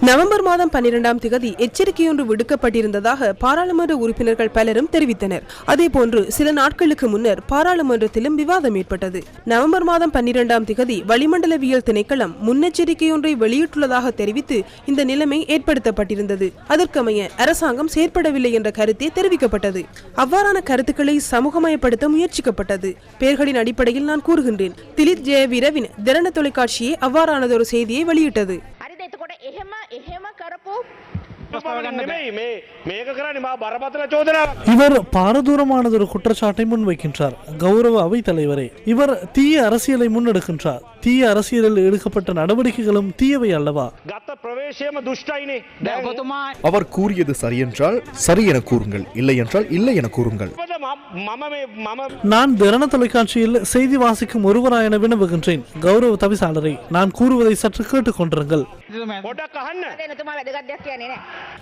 November மாதம் பன்னிரெண்டாம் திகதி எச்சரிக்கையொன்று விடுக்கப்பட்டிருந்ததாக பாராளுமன்ற உறுப்பினர்கள் பலரும் தெரிவித்தனர். அதேபோன்று சில நாட்களுக்கு முன்னர் பாராளுமன்றத்திலும் விவாதம் ஏற்பட்டது. நவம்பர் மாதம் பன்னிரெண்டாம் திகதி வளிமண்டலவியல் திணைக்களம் முன்னெச்சரிக்கையொன்றை வெளியிட்டுள்ளதாக தெரிவித்து இந்த நிலைமை ஏற்படுத்தப்பட்டிருந்தது. அதற்கமைய அரசாங்கம் செயற்படவில்லை என்ற கருத்தே தெரிவிக்கப்பட்டது. அவ்வாறான கருத்துக்களை சமூகமயப்படுத்த முயற்சிக்கப்பட்டது. பெயர்களின் அடிப்படையில் நான் கூறுகின்றேன். திலித் ஜெயவீரவின் திறன தொலைக்காட்சியே அவ்வாறானதொரு செய்தியை வெளியிட்டது. இவர் பாரதூரமானது ஒரு குற்றச்சாட்டை முன்வைக்கின்றார் கௌரவ அவை தலைவரே இவர் தீய அரசியலை முன்னெடுக்கின்றார் தீய அரசியலில் எடுக்கப்பட்ட நடவடிக்கைகளும் தீயவை அல்லவா அவர் கூறியது சரியென்றால் சரி என கூறுங்கள் இல்லை என்றால் இல்லை என கூறுங்கள் நான் திறன தொலைக்காட்சியில் செய்தி வாசிக்கும் ஒருவராயென வினவுகின்றேன் கௌரவ தவிசாளரை நான் கூறுவதை சற்று கேட்டுக் கேட்டுக்கொண்டிருங்கள் පොඩක් අහන්න එනතුමා වැදගත් දෙයක් කියන්නේ නෑ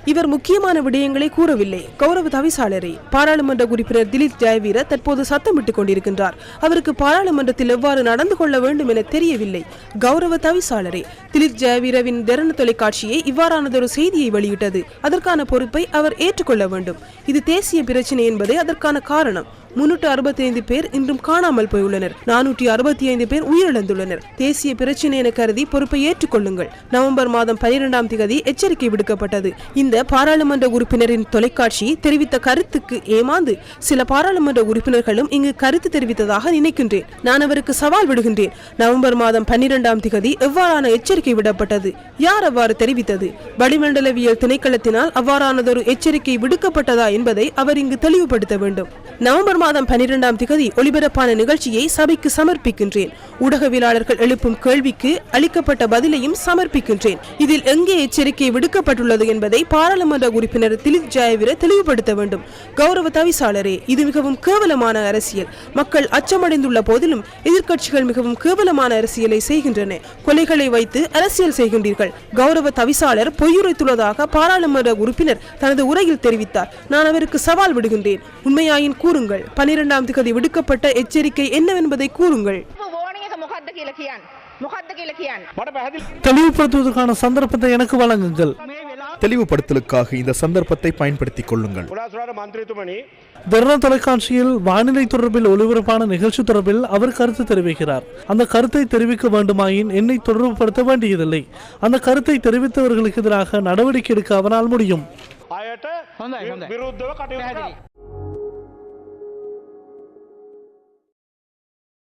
இவர் முக்கியமான விடயங்களை கூறவில்லை கௌரவ தவிசாளரை பாராளுமன்ற உறுப்பினர் திலீப் ஜெயவீர தற்போது சத்தமிட்டுக் கொண்டிருக்கின்றார் அவருக்கு பாராளுமன்றத்தில் எவ்வாறு நடந்து கொள்ள வேண்டும் என தெரியவில்லை கௌரவ தவிசாளரே திலீப் ஜெயவீரவின் திறன தொலைக்காட்சியை இவ்வாறானதொரு செய்தியை வெளியிட்டது அதற்கான பொறுப்பை அவர் ஏற்றுக்கொள்ள வேண்டும் இது தேசிய பிரச்சினை என்பதே அதற்கான காரணம் முன்னூற்று அறுபத்தி ஐந்து பேர் இன்றும் காணாமல் போயுள்ளனர். நானூற்றி அறுபத்தி ஐந்து பேர் உயிரிழந்துள்ளனர். தேசிய பிரச்சினை என கருதி பொறுப்பை ஏற்றுக்கொள்ளுங்கள். நவம்பர் மாதம் பனிரெண்டாம் திகதி எச்சரிக்கை விடுக்கப்பட்டது. இந்த பாராளுமன்ற உறுப்பினரின் தொலைக்காட்சி தெரிவித்த கருத்துக்கு ஏமாந்து சில பாராளுமன்ற உறுப்பினர்களும் இங்கு கருத்து தெரிவித்ததாக நினைக்கின்றேன். நான் அவருக்கு சவால் விடுகின்றேன். நவம்பர் மாதம் பன்னிரெண்டாம் திகதி எவ்வாறான எச்சரிக்கை விடப்பட்டது? யார் அவ்வாறு தெரிவித்தது? வளிமண்டலவியல் திணைக்களத்தினால் அவ்வாறானதொரு எச்சரிக்கை விடுக்கப்பட்டதா என்பதை அவர் இங்கு தெளிவுபடுத்த வேண்டும். நவம்பர் மாதம் பன்னிரெண்டாம் திகதி ஒளிபரப்பான நிகழ்ச்சியை சபைக்கு சமர்ப்பிக்கின்றேன். ஊடகவியலாளர்கள் எழுப்பும் கேள்விக்கு அளிக்கப்பட்ட பதிலையும் சமர்ப்பிக்கின்றேன். இதில் எங்கே எச்சரிக்கை விடுக்கப்பட்டுள்ளது என்பதை பாராளுமன்ற உறுப்பினர் திலித் ஜெயவீர தெளிவுபடுத்த வேண்டும். கௌரவ தவிசாளரே இது மிகவும் கேவலமான அரசியல். மக்கள் அச்சமடைந்துள்ள போதிலும் எதிர்க்கட்சிகள் மிகவும் கேவலமான அரசியலை செய்கின்றன. கொலைகளை வைத்து அரசியல் செய்கின்றீர்கள். கௌரவ தவிசாளர் பொய்யுரைத்துள்ளதாக பாராளுமன்ற உறுப்பினர் தனது உரையில் தெரிவித்தார். நான் அவருக்கு சவால் விடுகின்றேன். உண்மையாயின் கூறுங்கள். பனிரெண்டாம் திகதி விடுக்கப்பட்ட எச்சரிக்கை என்னவென்பதை கூறுங்கள். தெளிவுபடுத்துவதற்கான சந்தர்ப்பத்தை எனக்கு வழங்குங்கள். தெளிவுபடுத்தலுக்காக இந்த சந்தர்ப்பத்தை பயன்படுத்திக் கொள்ளுங்கள். தொலைக்காட்சியில் வானிலை தொடர்பில் ஒளிபரப்பான நிகழ்ச்சி தொடர்பில் அவர் கருத்து தெரிவிக்கிறார். அந்த கருத்தை தெரிவிக்க வேண்டுமாயின் என்னை தொடர்புபடுத்த வேண்டியதில்லை. அந்த கருத்தை தெரிவித்தவர்களுக்கு எதிராக நடவடிக்கை எடுக்க அவரால் முடியும்.